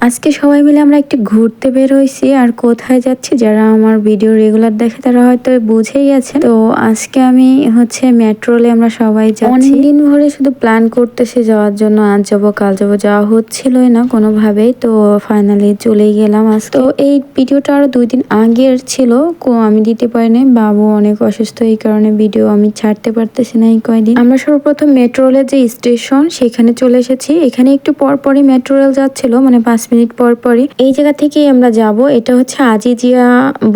আজকে সবাই মিলে আমরা একটু ঘুরতে বের হয়েছি আর কোথায় যাচ্ছি যারা আমার ভিডিও রেগুলার দেখে তারা হয়তো বুঝেই গেছে তো আজকে আমি হচ্ছে মেট্রোলে আমরা সবাই যাচ্ছি। অনেকদিন ধরে শুধু প্ল্যান করতেছি যাওয়ার জন্য, আজ যাব, কাল যাব, যাওয়া হচ্ছিলই না কোনোভাবেই। তো ফাইনালি চলেই গেলাম আজ তো এই ভিডিওটা আরও দুই দিন আগের ছিল, কো- আমি দিতে পারিনি, বাবু অনেক অসুস্থ, এই কারণে ভিডিও আমি ছাড়তে পারতেছি না এই কয়দিন। আমরা সর্বপ্রথম মেট্রো রেলের যে স্টেশন সেখানে চলে এসেছি। এখানে একটু পর পরই মেট্রো রেল যাচ্ছিল মানে পাঁচ মিনিট পর পরই এই জায়গা থেকেই আমরা যাব। এটা হচ্ছে আজিজিয়া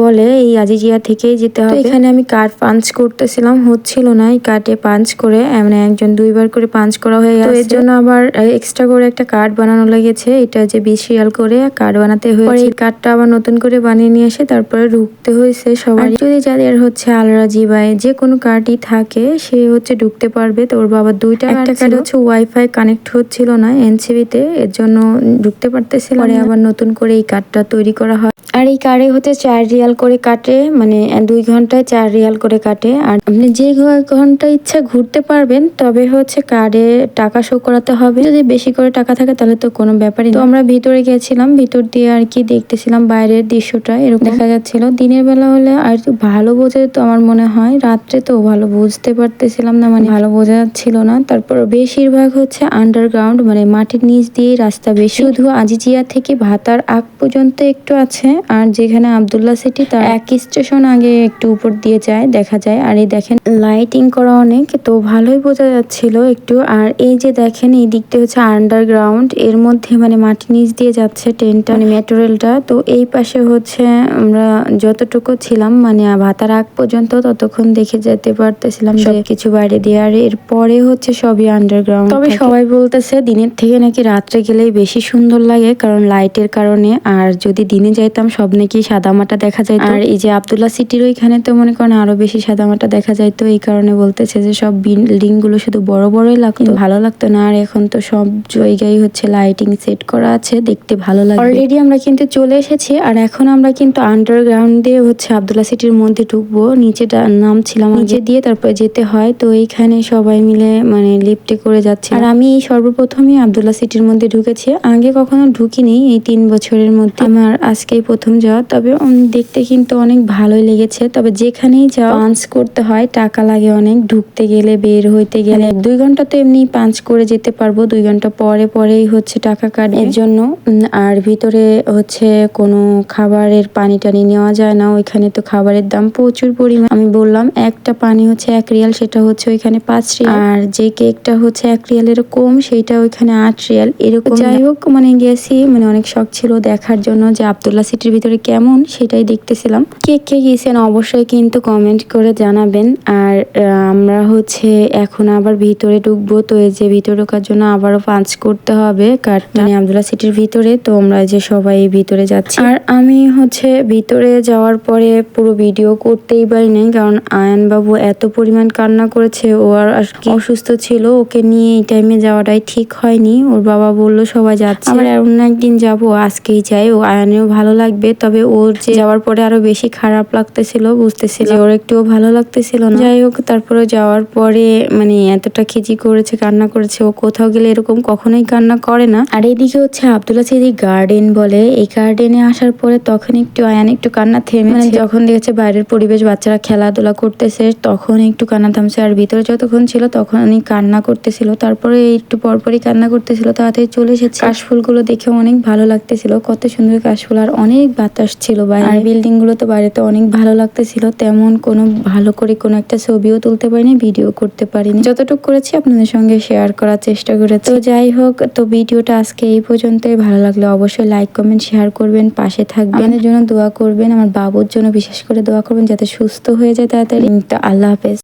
বলে এই আজিজিয়া থেকেই যেতে হবে। এখানে আমি কার্ড পাঞ্চ করতেছিলাম হচ্ছিল না এই কার্ডে পাঞ্চ করে মানে একজন দুইবার করে পাঞ্চ করা হয়ে গেছে এর জন্য আবার এক্সট্রা করে একটা কার্ড বানানো লেগেছে। এটা যে বিশ রিয়াল করে কার্ড বানাতে হয়েছে। এই কার্ডটা আবার নতুন করে বানিয়ে নিয়ে এসে তারপরে ঢুকতে হয়েছে সবার যদি যাদের হচ্ছে আলরাজি বা যে কোনো কার্ডই থাকে সে হচ্ছে ঢুকতে পারবে। তো ওর বাবা দুইটা কার্ড হচ্ছে ওয়াইফাই কানেক্ট হচ্ছিল না এনসিবিতে এর জন্য ঢুকতে পারতেছিল পরে আবার নতুন করে এই কার্ডটা তৈরি করা হয়। আর এই কার্ডে হচ্ছে চার রিয়াল করে কাটে মানে দুই ঘন্টায় চার রিয়াল করে কাটে। আর আপনি যে ঘণ্টা ইচ্ছা ঘুরতে পারবেন তবে হচ্ছে কার্ডে টাকা শো করাতে হবে। যদি বেশি করে টাকা থাকে তাহলে তো কোনো ব্যাপারই তো আমরা ভিতরে গেছিলাম ভিতর দিয়ে আর কি দেখতেছিলাম বাইরের দৃশ্যটা এরকম দেখা যাচ্ছিল। দিনের বেলা হলে আর ভালো বোঝা তো আমার মনে হয় রাত্রে তো ভালো বুঝতে পারতেছিলাম না মানে ভালো বোঝা যাচ্ছিল না। তারপর বেশিরভাগ হচ্ছে আন্ডারগ্রাউন্ড মানে মাটির নিচ দিয়ে রাস্তা বেশি। শুধু আজিজিয়া থেকে ভাতার আগ পর্যন্ত একটু আছে আর যেখানে আবদুল্লাহ সিটি তার এক স্টেশন আগে একটু উপর দিয়ে যায় দেখা যায়। আর এই দেখেন লাইটিং করা অনেক তো ভালোই বোঝা যাচ্ছিল একটু। আর এই যে দেখেন এই দিকটা হচ্ছে আন্ডারগ্রাউন্ড এর মধ্যে মানে মাটির নিচ দিয়ে যাচ্ছে ট্রেনটা মানে মেট্রো রেলটা তো এই পাশে হচ্ছে আমরা যতটুকু ছিলাম মানে ভাতার আগ পর্যন্ত ততক্ষণ দেখে যেতে পারতেছিলাম সব কিছু বাইরে দিয়ে। আর এর পরে হচ্ছে সবই আন্ডারগ্রাউন্ড তবে সবাই বলতেছে দিনের থেকে নাকি রাত্রে গেলেই বেশি সুন্দর লাগে কারণ লাইটের কারণে। আর যদি দিনে যাইতাম সব নাকি সাদামাটা দেখা যায় আর এই যে আবদুল্লাহ সিটির ওইখানে তো মনে করেন আরও বেশি সাদামাটা দেখা যায় তো এই কারণে বলতেছে যে সব বিল্ডিংগুলো শুধু বড় বড়ই লাগতো। ভালো লাগতো না। আর এখন তো সব জায়গায় হচ্ছে লাইটিং সেট করা আছে। দেখতে ভালো লাগে অলরেডি আমরা কিন্তু চলে এসেছি। আর এখন আমরা কিন্তু আন্ডারগ্রাউন্ড দিয়ে হচ্ছে আবদুল্লাহ সিটির মধ্যে ঢুকবো। নিচেটা নামছিলাম নিচে দিয়ে তারপরে যেতে হয়। তো এইখানে সবাই মিলে মানে লিফটে করে যাচ্ছে। আর আমি এই সর্বপ্রথমই আবদুল্লাহ সিটির মধ্যে ঢুকেছি। আগে কখনো ঢুকিনি এই তিন বছরের মধ্যে। আমার আজকেই প্রথম যাওয়া তবে দেখতে কিন্তু অনেক ভালোই লেগেছে। তবে যেখানেই যাওয়া পাঞ্চ করতে হয় টাকা লাগে অনেক। ঢুকতে গেলে বের হইতে গেলে। দুই ঘণ্টা তো এমনি পাঞ্চ করে যেতে পারব। দুই ঘণ্টা পরে পরেই হচ্ছে টাকা কাটে এর জন্য আর ভিতরে হচ্ছে কোনো খাবারের পানি টানি নেওয়া যায় না। ওইখানে তো খাবারের দাম প্রচুর পরিমাণ। আমি বললাম একটা পানি হচ্ছে এক রিয়াল সেটা হচ্ছে ওইখানে পাঁচ রিয়াল। আর যে কেকটা হচ্ছে এক রিয়ালের কম সেটা ওইখানে আট রিয়াল। এরকম যাই হোক মানে গেছি মানে অনেক শখ ছিল দেখার জন্য যে আবদুল্লাহ সিটির ভিতরে কেমন সেটাই দেখতেছিলাম। কে কে গিয়েছেন অবশ্যই কিন্তু কমেন্ট করে জানাবেন। আর আমরা হচ্ছে এখন আবার ভিতরে ঢুকবো। তো এই যে ভিতরে ঢোকার জন্য আবারও পাঞ্চ করতে হবে। কার্ডটা মানে আবদুল্লাহ সিটির ভিতরে। তো আমরা যে সবাই ভিতরে যাচ্ছি। আর আমি হচ্ছে ভিতরে যাওয়ার পরে পুরো ভিডিও করতেই পারি নাই। কারণ আয়ন বাবু এত পরিমাণ কান্না করেছে। ও আর আর অসুস্থ ছিল ওকে নিয়ে এই টাইমে যাওয়াটাই ঠিক হয়নি। ওর বাবা বলল সবাই যাচ্ছে। আবার অন্য একদিন যাব আজকেই যাই। ও আয়নেও ভালো লাগবে তবে ওর যে যাওয়ার পরে আরও বেশি খারাপ লাগতেছিল বুঝতেছিল যে ওর একটুও ভালো লাগতেছিল না। যাই হোক তারপরে যাওয়ার পরে মানে এতটা খিচি করেছে কান্না করেছে ও কোথাও গেলে এরকম কখনোই কান্না করে না। আর এইদিকে হচ্ছে আবদুল্লা সিদি গার্ডেন বলে এই গার্ডেনে আসার পরে তখন একটু আয়ান একটু কান্না থেমেছে। যখন দেখেছে বাইরের পরিবেশ বাচ্চারা খেলাধুলা করতেছে তখন একটু কান্না থামছে। আর ভিতরে যতক্ষণ ছিল তখন উনি কান্না করতেছিল। তারপরে একটু পরপরই কান্না করতেছিল তাড়াতাড়ি চলে এসেছে। কাশফুলগুলো দেখে অনেক ভালো লাগতেছিল। কত সুন্দর কাশফুল আর অনেক বাতাস ছিল বাইরে আর বিল্ডিংগুলো তো বাইরে তো অনেক ভালো লাগতেছিল। তেমন কোনো ভালো করে কোনো একটা ছবিও তুলতে পারিনি ভিডিও করতে পারিনি। যতটুকু করেছি আপনাদের সঙ্গে শেয়ার করার চেষ্টা করে তো যাই হোক তো ভিডিওটা আজকে এই পর্যন্তই। ভালো লাগলে অবশ্যই লাইক কমেন্ট শেয়ার করবেন পাশে থাকবেন। জন্য দোয়া করবেন আমার বাবুর জন্য বিশেষ করে দোয়া করবেন যাতে সুস্থ হয়ে যায় তাড়াতাড়ি। তো আল্লাহ হাফেজ।